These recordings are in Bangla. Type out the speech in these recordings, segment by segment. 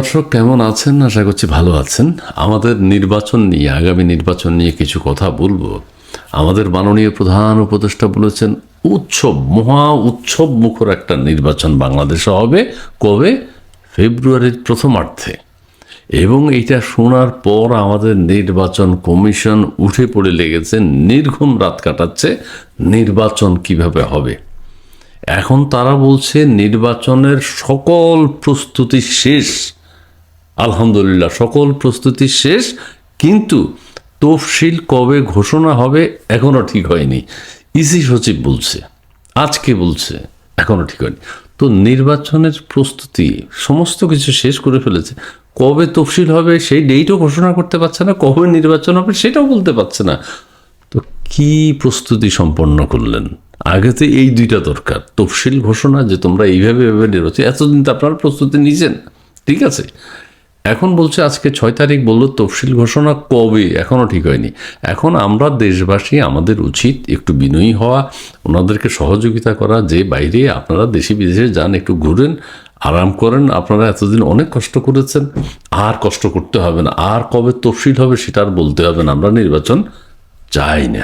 দর্শক, কেমন আছেন? আশা করছি ভালো আছেন। আমাদের নির্বাচন নিয়ে, আগামী নির্বাচন নিয়ে কিছু কথা বলব। আমাদের মাননীয় প্রধান উপদেষ্টা বলেছেন, উৎসব, মহা উৎসব মুখর একটা নির্বাচন বাংলাদেশে হবে কবে? ফেব্রুয়ারির প্রথমার্ধে। এবং এইটা শোনার পর আমাদের নির্বাচন কমিশন উঠে পড়ে লেগেছে, নির্ঘুম রাত কাটাচ্ছে, নির্বাচন কীভাবে হবে? এখন তারা বলছে, নির্বাচনের সকল প্রস্তুতি শেষ। আলহামদুলিল্লাহ, সকল প্রস্তুতি শেষ, কিন্তু তফসিল কবে ঘোষণা হবে এখনও ঠিক হয়নি। ইসি সচিব বলছে, আজকে বলছে এখনও ঠিক হয়নি। তো নির্বাচনের প্রস্তুতি সমস্ত কিছু শেষ করে ফেলেছে। কবে তফসিল হবে সেই ডেটও ঘোষণা করতে পারছে না, কবে নির্বাচন হবে সেটাও বলতে পারছে না। তো কি প্রস্তুতি সম্পন্ন করলেন? আগে তো এই দুইটা দরকার, তফসিল ঘোষণা যে তোমরা এইভাবে এভাবে নির্বাচন, এতদিন তো আপনারা প্রস্তুতি নিয়েছেন, ঠিক আছে? এখন বলছে আজকে ছয় তারিখ বলল তফসিল ঘোষণা কবে? এখনও ঠিক হয়নি। এখন আমরা দেশবাসী, আমাদের উচিত একটু বিনয়ী হওয়া, ওনাদেরকে সহযোগিতা করা, যে বাইরে আপনারা দেশে বিদেশে যান, একটু ঘুরেন, আরাম করেন। আপনারা এতদিন অনেক কষ্ট করেছেন, আর কষ্ট করতে হবে না। আর কবে তফসিল হবে সেটা আর বলতে হবে না। আমরা নির্বাচন চাই না।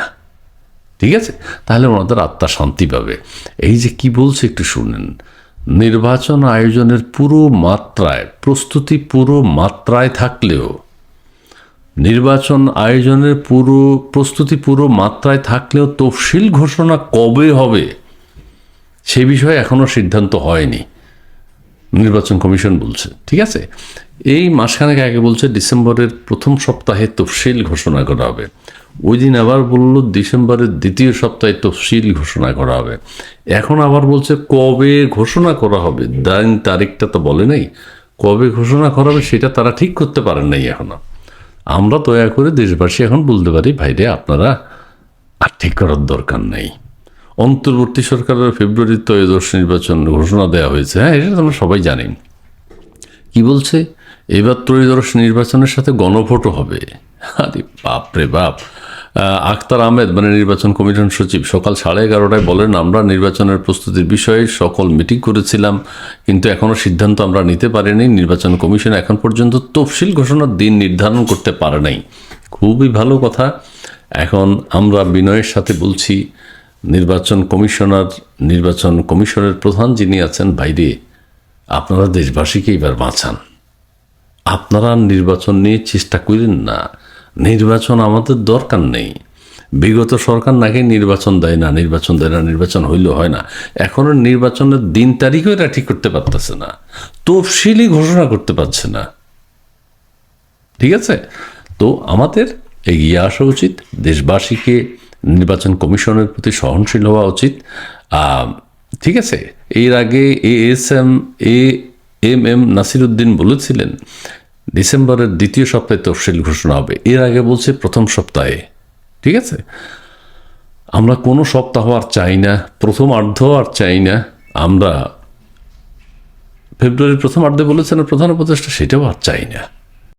ঠিক আছে? তাহলে ওনাদের আত্মা শান্তি পাবে। এই যে কি বলছে একটু শুনেন। নির্বাচন আয়োজনের পুরো মাত্রায়, প্রস্তুতি পুরো মাত্রায় থাকলেও, নির্বাচন আয়োজনের পুরো, প্রস্তুতি পুরো মাত্রায় থাকলেও তফসিল ঘোষণা কবে হবে, সে বিষয়ে এখনও সিদ্ধান্ত হয়নি। নির্বাচন কমিশন বলছে, ঠিক আছে? এই মাসখানেক আগে বলছে ডিসেম্বরের প্রথম সপ্তাহে তফসিল ঘোষণা করা হবে। ওই দিন আবার বলল ডিসেম্বরের দ্বিতীয় সপ্তাহে তফসিল ঘোষণা করা হবে। এখন আবার বলছে, কবে ঘোষণা করা হবে? দিন তারিখটা তো বলে নাই। কবে ঘোষণা করা হবে সেটা তারা ঠিক করতে পারেন নাই এখনও। আমরা দয়া করে দেশবাসী এখন বলতে পারি, ভাইরে, আপনারা আর ঠিক করার দরকার নেই। অন্তর্বর্তী সরকারের ফেব্রুয়ারির ত্রয়োদশ নির্বাচন ঘোষণা দেওয়া হয়েছে। হ্যাঁ এটা তো আমরা সবাই জানি। কি বলছে? এবার ত্রয়োদশ নির্বাচনের সাথে গণভোটও হবে। আরে বাপ রে বাপ! আহ, আখতার আহমেদ মানে নির্বাচন কমিশন সচিব সকাল সাড়ে এগারোটায় বলেন আমরা নির্বাচনের প্রস্তুতির বিষয়ে সকল মিটিং করেছিলাম কিন্তু এখনও সিদ্ধান্ত আমরা নিতে পারিনি। নির্বাচন কমিশন এখন পর্যন্ত তফসিল ঘোষণার দিন নির্ধারণ করতে পারে নাই। খুবই ভালো কথা। এখন আমরা বিনয়ের সাথে বলছি নির্বাচন কমিশনার নির্বাচন কমিশনের প্রধান যিনি আছেন বাইরে আপনারা দেশবাসীকে এবার বাঁচান। আপনারা নির্বাচন নিয়ে চেষ্টা করেন না। নির্বাচন আমাদের দরকার নেই। বিগত সরকার নাকি নির্বাচন দেয় না, নির্বাচন দেয় না, নির্বাচন হইলেও হয় না। এখনও নির্বাচনের দিন তারিখও এরা ঠিক করতে পারতেছে না। তফসিলই ঘোষণা করতে পারছে না। ঠিক আছে? তো আমাদের এগিয়ে আসা উচিত, দেশবাসীকে নির্বাচন কমিশনের প্রতি সহনশীল হওয়া উচিত। ঠিক আছে? এর আগে A S M, A M M Nasiruddin বলেছিলেন ডিসেম্বরের দ্বিতীয় সপ্তাহে তফসিল ঘোষণা হবে। এর আগে বলছে প্রথম সপ্তাহে। ঠিক আছে? আমরা কোনো সপ্তাহ আর চাই না, প্রথম অর্ধ আর চাই না। আমরা ফেব্রুয়ারির প্রথম অর্ধে বলেছেন, প্রধান উপদেষ্টা, সেটাও আর চাই না।